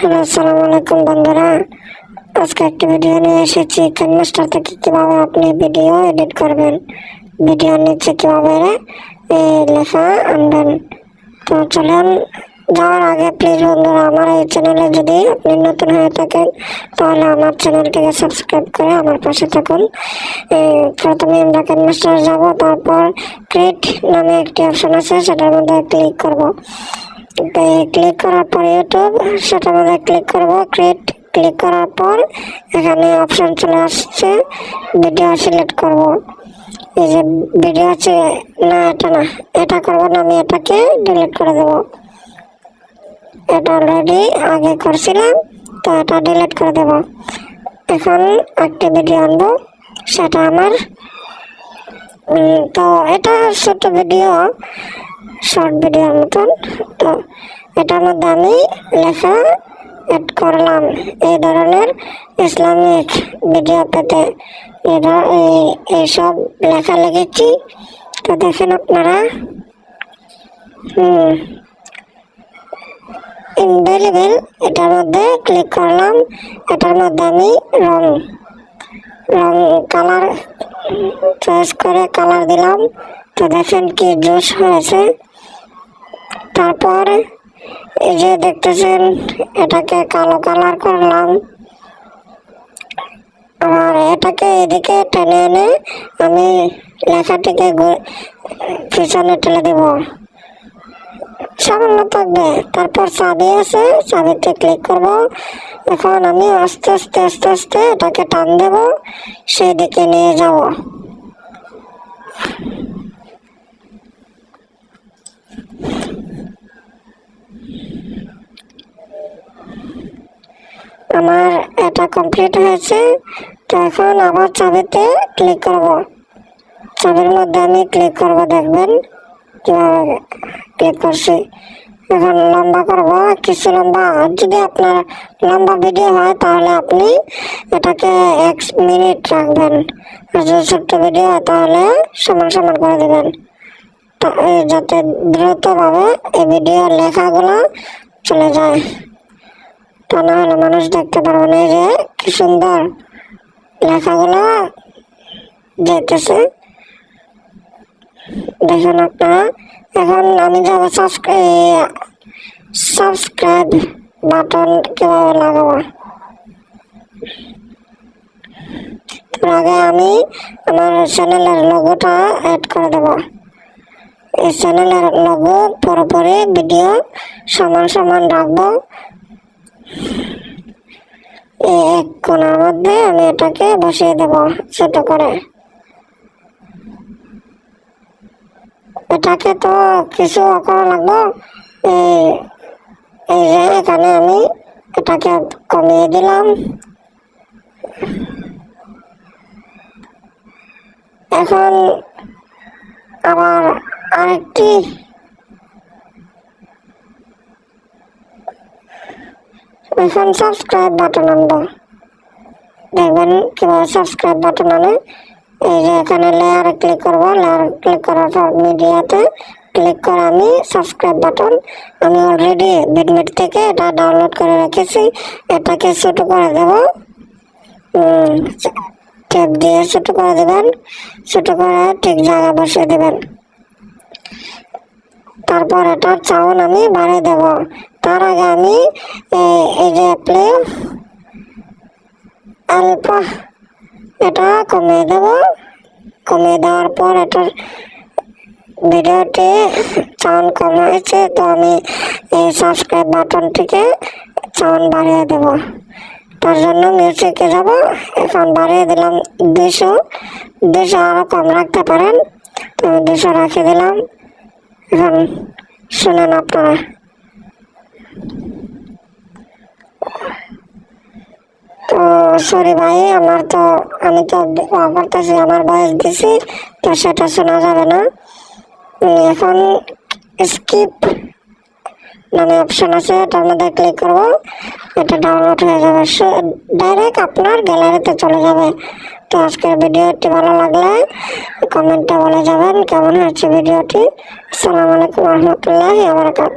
Hello, আসসালামু আলাইকুম বন্ধুরা। আজকে একটা ভিডিও নিয়ে এসেছি। মাস্টার থেকে কীভাবে আপনি ভিডিও এডিট করবেন? ভিডিও নিচে কীভাবে এই লেখা আনবেন? তো চলুন, যাওয়ার আগে প্লিজ বন্ধুরা, আমার এই চ্যানেলে যদি আপনি নতুন হয়ে থাকেন, তাহলে আমার চ্যানেলটিকে সাবস্ক্রাইব করে আমার পাশে থাকুন। প্রথমে আমরা মাস্টার যাব, তারপর ক্রিয়েট নামে একটি অপশন আছে, সেটার মধ্যে ক্লিক করব। ক্লিক করার পর ইউটিউব সেটার মধ্যে ক্লিক করব ক্রিয়েট ক্লিক করার পর এখানে অপশন চলে আসছে ভিডিও সিলেক্ট করব। এই যে ভিডিও আছে, না, এটা না, এটা করব না, আমি এটাকে ডিলিট করে দেব। এটা অলরেডি আগে করছিলাম, তো এটা ডিলিট করে দেব। এখন একটি ভিডিও আনব, সেটা আমার তো এটা ছোট ভিডিও শর্ট ভিডিওর মতন। তো এটার মধ্যে আমি লেখা এড করলাম। এই ধরনের ইসলামিক ভিডিও পেতে। এইসব লেখা লিখেছি। তো দেখেন আপনারা। হুম। ইনভেলেবেল এটার মধ্যে ক্লিক করলাম। এটার মধ্যে আমি রং। রং কালার চয়েস করে কালার দিলাম। তো দেখেন কি জোশ হয়েছে। তারপর এই যে দেখতেছেন, এটাকে কালো কালার করলাম। আর এটাকে এদিকে টেনে এনে আমি লেখাটিকে পিছনে ঠেলে দেব। সামান্য থাকবে। তারপর চাবি আছে, চাবিতে ক্লিক করব। এখন আমি আস্তে আস্তে আস্তে আস্তে এটাকে টান দেব। সেই দিকে নিয়ে যাব। আমার এটা কমপ্লিট হয়েছে, তো এখন আবার চাবিতে ক্লিক করব। চাবির মধ্যে আমি ক্লিক করব, দেখবেন। কীভাবে ক্লিক করছি। এখন লম্বা করব, কিছু লম্বা। যদি আপনার লম্বা ভিডিও হয়, তাহলে আপনি এটাকে এক মিনিট রাখবেন। আর যদি ছোট্ট ভিডিও হয়, তাহলে সমান সমান করে দেবেন। যাতে দ্রুতভাবে এই ভিডিওর লেখাগুলো চলে যায়। তা না হলে মানুষ দেখতে পারবে না যে কি সুন্দর লেখাগুলো যেতেছে দেখুন আপনারা, এখন আমি যাব সাবস্ক্রাইব সাবস্ক্রাইব বাটন কীভাবে লাগাবো। তার আগে আমি আমার চ্যানেলের লোগোটা অ্যাড করে দেবো। এই চ্যানেলের লোগো পুরোপুরি ভিডিও সমান সমান রাখব। এক কোণার মধ্যে আমি এটাকে বসিয়ে দেব ছোট করে। এটাকে তো কিছু করা লাগবে। এই যে এখানে আমি এটাকে কমিয়ে দিলাম। এখন আবার আরেকটি এখন সাবস্ক্রাইব বাটন আনব দেখবেন কীভাবে সাবস্ক্রাইব বাটন আনে? এই যে এখানে লেয়ারে ক্লিক করব। লেয়ার ক্লিক করার পর মিডিয়াতে ক্লিক করে আমি সাবস্ক্রাইব বাটন আমি অলরেডি বিডমিট থেকে এটা ডাউনলোড করে রেখেছি। এটাকে ছোট করে দেব। টেপ দিয়ে ছোটো করে দেবেন। ছোটো করে ঠিক জায়গা বসিয়ে দেবেন। তারপর এটার চাউন আমি বাড়িয়ে দেব। তার আগে আমি এ- এই যে প্লে অল্প এটা কমিয়ে দেব। কমিয়ে দেওয়ার পর এটার ভিডিওটি চাউন কম হয়েছে, তো আমি এই সাবস্ক্রাইব বাটনটিকে চাউন বাড়িয়ে দেব। তার জন্য মিউজিকে যাব। এখন বাড়িয়ে দিলাম দুশো দুশো আরও কম রাখতে পারেন। তো দুশো রাখে দিলাম। এখন শুনেন আপনারা। তো সরি ভাই, আমার তো, আমি তো করতেছি আমার বয়স দিছি তো সেটা শোনা যাবে না। এখন স্কিপ মানে অপশন আছে, এটার মধ্যে ক্লিক করব। এটা ডাউনলোড হয়ে যাবে ডাইরেক্ট আপনার গ্যালারিতে চলে যাবে। তো আজকের ভিডিওটি ভালো লাগলে কমেন্টে বলে যাবেন, কেমন হয়েছে ভিডিওটি? আসসালামু আলাইকুম রহমতুল্লাহ আবরকাত